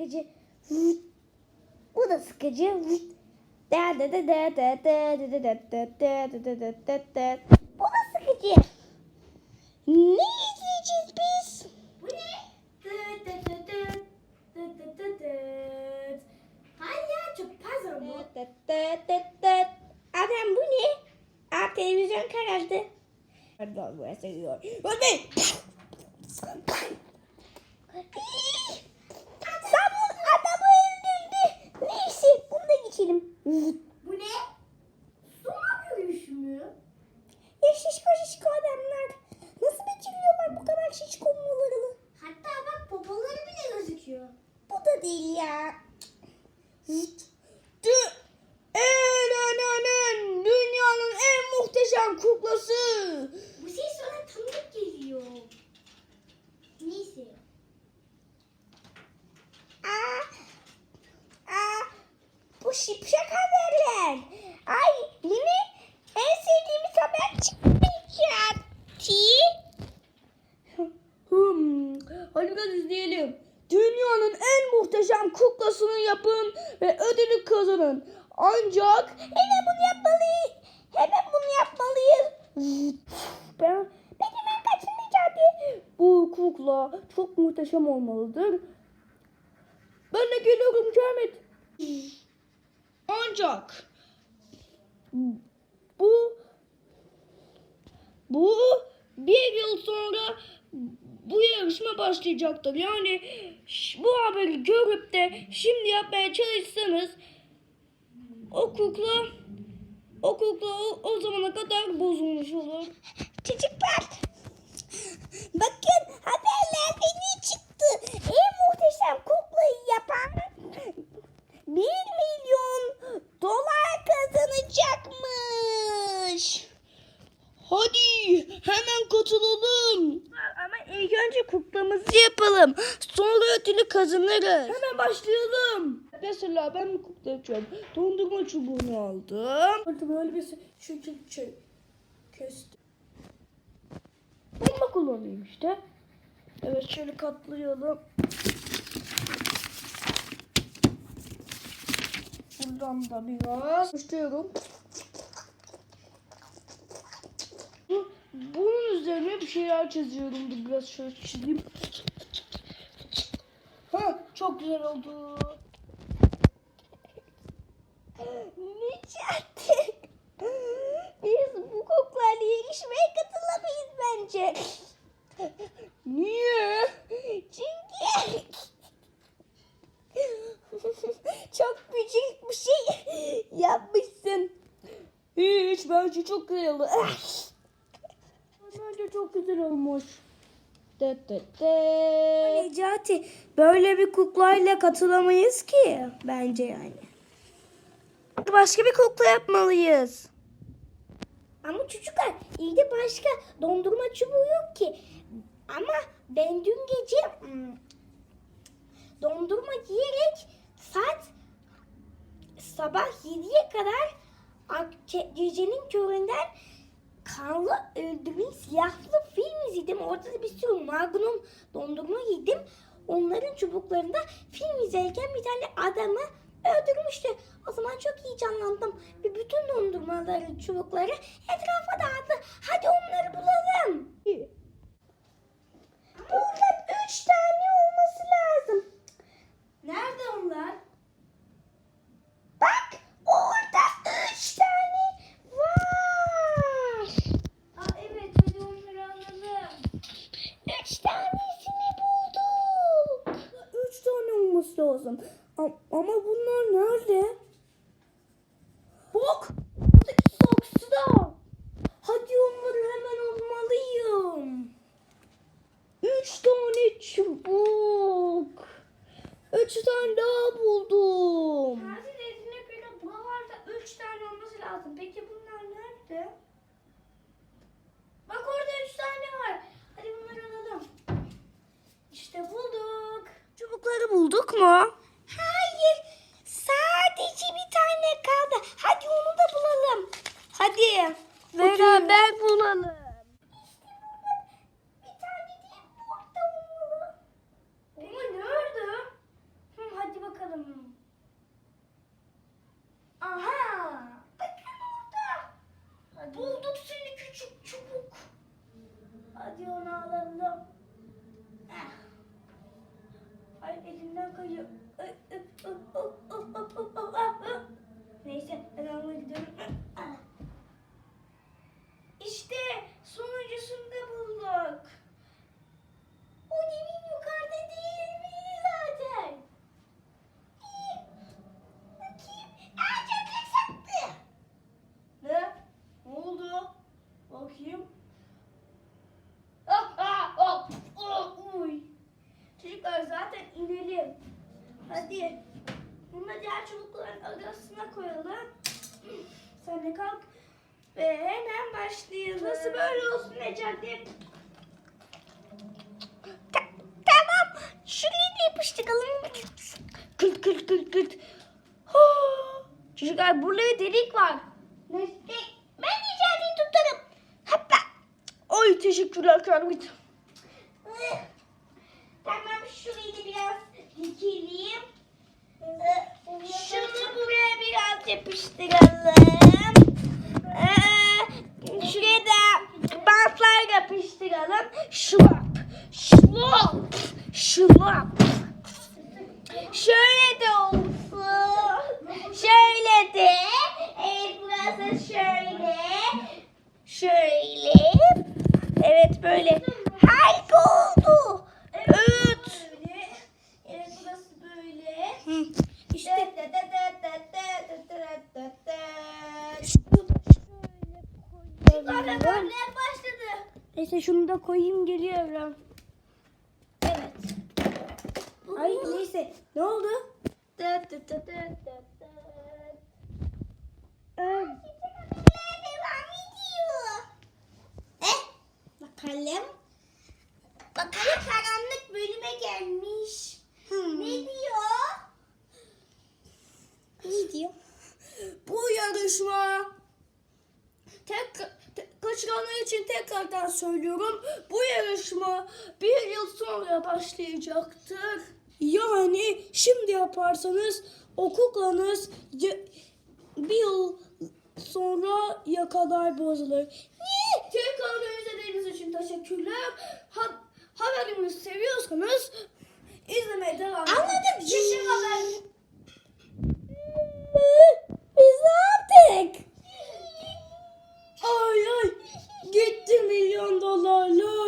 sıkıcı. Bu da sıkıcı. Bu da sıkıcı. Ne izleyeceğiz biz? Bu ne? Palyaço puzzle mı? Adam bu ne? Aa televizyon karardı. Pardon burası yiyor. Ölmeyin. Ya. Dü Elena'nın dünyanın en muhteşem kuklası. Bu ses bana tanıdık geliyor. Neyse. Aa, aa, bu şipşak haberler. Ay yine en sevdiğimiz haber çıkmayacak. Hmm, hadi biraz izleyelim. Kuklasını yapın ve ödülü kazanın. Ancak hemen bunu yapmalıyız. Hemen bunu yapmalıyız. Ben, ben hemen kaçınmayacağım. Bu kukla çok muhteşem olmalıdır. Ben de geliyorum Ahmet. Ancak bu bu bir yıl sonra bu yarışma başlayacaktır. Yani bu haberi görüp de şimdi yapmaya çalışsanız o kukla o kukla o, o zamana kadar bozulmuş olur. Çocuklar bakın haberlerde ne çıktı? En muhteşem kuklayı yapan 1 milyon dolar kazanacakmış. Hadi hemen katılalım. Ama ilk önce kuklamızı yapalım. Sonra ödülü kazanırız. Hemen başlayalım. Mesela ben kukla yapıyorum. Dondurma çubuğunu aldım. Orada böyle bir şekil şey. Kestim. Bomba kullanayım işte. Evet şöyle katlayalım. Buradan da biraz başlıyorum. Bu- Bunun üzerine bir şeyler çiziyorum. Biraz şöyle çizeyim. Çok güzel oldu. Necati. Biz bu koklarla yarışmaya katılamayız bence. Niye? Çünkü çok küçük bir şey yapmışsın. Hiç bence çok güzel oldu. Bence çok güzel olmuş. Dıt dıt dıt. Necati böyle bir kuklayla katılamayız ki bence yani. Başka bir kukla yapmalıyız. Ama çocuklar iyi de başka dondurma çubuğu yok ki. Ama ben dün gece hmm, dondurma yiyerek saat sabah 7'ye kadar gecenin köründen kanlı öldürün siyahlı film izledim. Orada da bir sürü magnum dondurma yedim. Onların çubuklarında film izlerken bir tane adamı öldürmüştü. O zaman çok heyecanlandım. Ve bütün dondurmaların çubukları etrafa dağıttı. Hadi onları bulalım. Burada üç tane olması lazım. Nerede onlar? Bak orada üç tane var. Aa evet hadi onları alalım. Üç tanesini bulduk. Üç tane olması lazım. Ama, ama bunlar nerede? Bak. Buradaki saksıda. Hadi onları hemen almalıyım. Üç tane çubuk. Üç tane daha buldum. Tatil dediğine göre buralarda 3 tane olması lazım. Peki bunlar nerede? Bak orada 3 tane var. Hadi bunları alalım. İşte bulduk. Çubukları bulduk mu? Hayır. Sadece bir tane kaldı. Hadi onu da bulalım. Hadi. Beraber bulalım. Bir tane değil burada olmalı. Ama nerede? Hı, elimden kayıyor. Ay, ay, oh, oh, oh, oh, oh, oh, ah, Neyse ben almaya gidiyorum. İşte sonuncusunu da bulduk. O demin yukarıda değil miydi zaten? Bakayım. Aa çöplük sattı. Ne? Ne oldu? Bakayım. Hadi. Bunu da diğer çubukların arasına koyalım. Sen de kalk. Ve hemen başlayalım. Nasıl böyle olsun Necati? tamam. Şurayı da yapıştıralım. Kırt kırt kırt kırt. Çocuklar burada bir delik var. Nesli. Ben Necati'yi tutarım. Hoppa. Oy teşekkürler Kermit. Tamam şurayı da biraz dikelim. Şunu buraya biraz yapıştıralım. Ee, şuraya da bantlar yapıştıralım. Şlap. Şlap. Şlap. Şöyle de olsun. Şöyle de. Evet burası şöyle. Şöyle. Evet böyle. Harika oldu. Evet. Evet burası böyle. İşte. Yukarıda dönmeye başladı. Şunu da koyayım geliyorum. Evet. Ay neyse ne oldu? Ee. Eh, bakalım. Bakalım karanlık bölüme gelmiş. hmm. Ne diyor? Ne diyor? Bu yarışma tek, çalışanlar için tekrardan söylüyorum. Bu yarışma bir yıl sonra başlayacaktır. Yani şimdi yaparsanız okuklanız bir yıl sonra yakalar bozulur. Niye? Tekrardan izlediğiniz için teşekkürler. Ha, haberimizi seviyorsanız izlemeye devam edin. Anladım. Şişir haber. milyon dolarlık